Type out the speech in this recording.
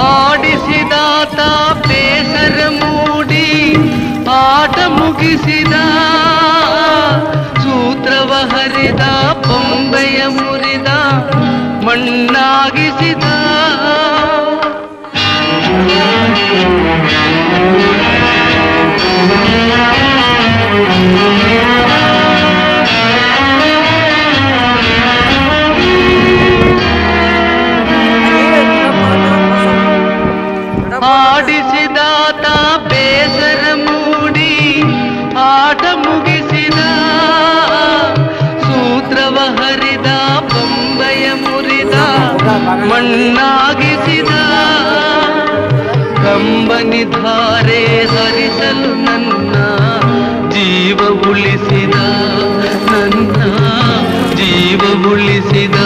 ಆಡಿಸಿದಾತ ಬೇಸರ ಮೂಡಿ ಆಟ ಮುಗಿಸಿದ. ಸೂತ್ರವ ಹರಿದ ಬೊಂಬೆಯ ಮುರಿದ ಮಣ್ಣಾಗಿಸಿದ. ಆಡಿಸಿದಾತ ಬೇಸರ ಮೂಡಿ ಆಟ ಮುಗಿಸಿದ ಸೂತ್ರವ ಹರಿದ ಬೊಂಬೆಯ ಮುರಿದ ಮಣ್ಣಾಗಿಸಿದ ಕಂಬನಿ ಧಾರೆ ಹರಿಸಲು ನನ್ನ ಜೀವ ಉಳಿಸಿದ ನನ್ನ ಜೀವ ಉಳಿಸಿದ